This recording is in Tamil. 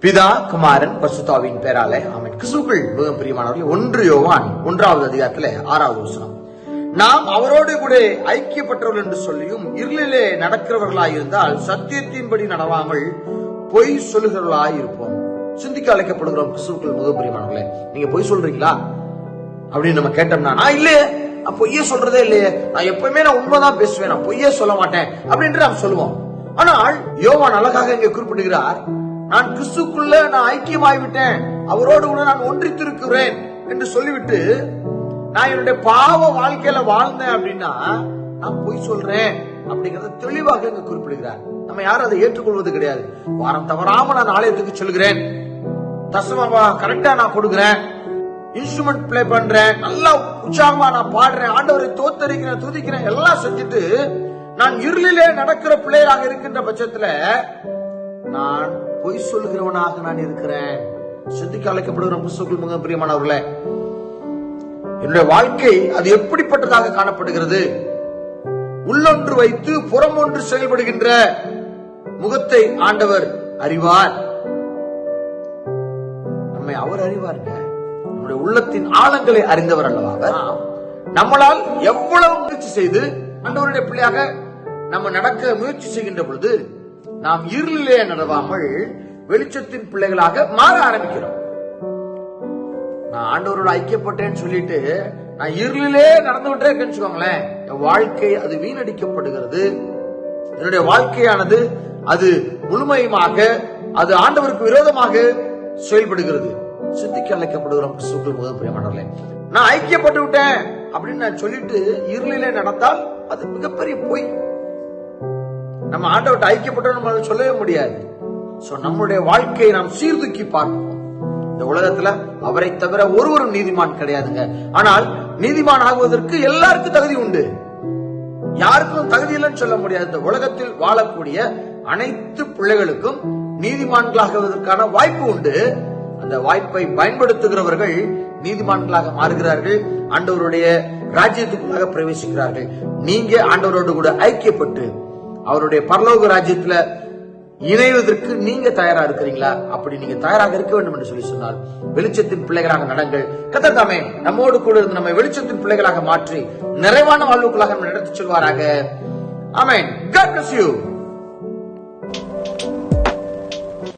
பிதா குமாரன் பசுதாவின் பேராலே ஆமென். கிறிஸ்துக்குள் மிகவும் பிரியமானவர்கள் ஒன்று யோவான் ஒன்றாவது அதிகாரத்துல ஆறாவது வசனம். நாம் அவரோடு கூட ஐக்கியப்பட்டவர்கள் என்று சொல்லியும் இருளிலே நடக்கிறவர்களாய் இருந்தால் சத்தியத்தின்படி நடவாமல் பொய் சொல்லுகிறவர்களாய் இருப்போம். சிந்திக்க அழைக்கப்படுகிறோம் கிறிஸ்துக்குள் மிகவும் பிரியமானவர்களே. நீங்க பொய் சொல்றீங்களா? அப்படின்னு நம்ம கேட்டோம்னா நான் இல்லையே. நான் பொய்யே சொல்றதே இல்லையே. நான் எப்பவுமே நான் உண்மைதான் பேசுவேன். நான் பொய்யே சொல்ல மாட்டேன். அப்படின்ட்டு நாம் சொல்லுவோம். ஆனால் யோவான் அழகாக இங்க குறிப்பிடுகிறார். நான் கிறிஸ்துக்குள்ள நான் ஐக்கியமாய்விட்டேன். அவரோடு கூட நான் ஒன்றித்திருக்கிறேன் என்று சொல்லிவிட்டு நான் என்னுடைய பாவ வாழ்க்கையில வாழ்ந்தேன் அப்படின்னா நான் பொய் சொல்றேன் அப்படிங்கறத தெளிவாக இங்க குறிப்பிடுகிறார். நம்ம யாரும் அதை ஏற்றுக்கொள்வது கிடையாது. வாரம் தவறாம நான் ஆலயத்துக்கு செல்கிறேன். தசமமா கரெக்டா நான் கொடுக்குறேன். இன்ஸ்ட்ருமெண்ட் ப்ளே பண்றேன். நல்லா உற்சாகமா நான் பாடுறேன். ஆண்டவரை தோத்தரிக்கிறேன் துதிக்கிறேன் எல்லாம் செஞ்சுட்டு நான் இருளிலே நடக்கிற பிள்ளையராக இருக்கின்ற பட்சத்துல நான் பொய் சொல்லுகிறவனாக நான் இருக்கிறேன். சிந்திக்க அழைக்கப்படுகிற புஸ்தகங்கள் மிக பிரியமானவர்களே என்னுடைய வாழ்க்கை அது எப்படிப்பட்டதாக காணப்படுகிறது? உள்ளொன்று வைத்து புறம் ஒன்று செயல்படுகின்ற முகத்தை ஆண்டவர் அறிவார். நம்மை அவர் அறிவாருங்க நம்முடைய உள்ளத்தின் ஆழங்களை அறிந்தவர் அல்லவா நம்மளால் எவ்வளவு முயற்சி செய்து ஆண்டவருடைய பிள்ளையாக நம்ம நடக்க முயற்சி செய்கின்ற பொழுது நாம் இருளிலே நடவாமல் வெளிச்சத்தின் பிள்ளைகளாக மாற ஆரம்பிக்கிறோம். நான் ஆண்டவரோட ஐக்கியப்பட்டேன்னு சொல்லிட்டு நான் இருளிலே நடந்து விட்டே இருக்கேன்னு வச்சுக்கோங்களேன். என் வாழ்க்கை அது வீணடிக்கப்படுகிறது. என்னுடைய வாழ்க்கையானது அது முழுமையுமாக அது ஆண்டவருக்கு விரோதமாக செயல்படுகிறது. சிந்திக்க அழைக்கப்படுகிறோம். கிறிஸ்துக்கள் முதல் பிரியமானவர்களே. நான் ஐக்கியப்பட்டு விட்டேன் அப்படின்னு நான் சொல்லிட்டு இருளிலே நடந்தால் அது மிகப்பெரிய பொய். நம்ம ஆண்டவர்கிட்ட ஐக்கியப்பட்டோம் நம்மளால சொல்லவே முடியாது. சோ நம்முடைய வாழ்க்கையை நாம் சீர்தூக்கி பார்ப்போம். இந்த உலகத்துல அவரை தவிர ஒருவரும் நீதிமான் கிடையாதுங்க. ஆனால் நீதிமான் ஆகுவதற்கு எல்லாருக்கும் தகுதி உண்டு. யாருக்கும் தகுதி இல்லைன்னு சொல்ல முடியாது. இந்த உலகத்தில் வாழக்கூடிய அனைத்து பிள்ளைகளுக்கும் நீதிமான்களாகுவதற்கான வாய்ப்பு உண்டு. அந்த வாய்ப்பை பயன்படுத்துகிறவர்கள் நீதிமான்களாக மாறுகிறார்கள். ஆண்டவருடைய ராஜ்யத்துக்குள்ளாக பிரவேசிக்கிறார்கள். நீங்க ஆண்டவரோடு கூட ஐக்கியப்பட்டு அவருடைய பரலோக ராஜ்யத்துல இணைவதற்கு நீங்க தயாரா இருக்கிறீங்களா? அப்படி நீங்க தயாராக இருக்க வேண்டும் என்று சொல்லி சொன்னால் வெளிச்சத்தின் பிள்ளைகளாக நடங்கள். கத்த தாமே நம்மோடு கூட இருந்து நம்மை வெளிச்சத்தின் பிள்ளைகளாக மாற்றி நிறைவான வாழ்வுகளாக நம்ம நடத்தி செல்வாராக. ஆமேன். God bless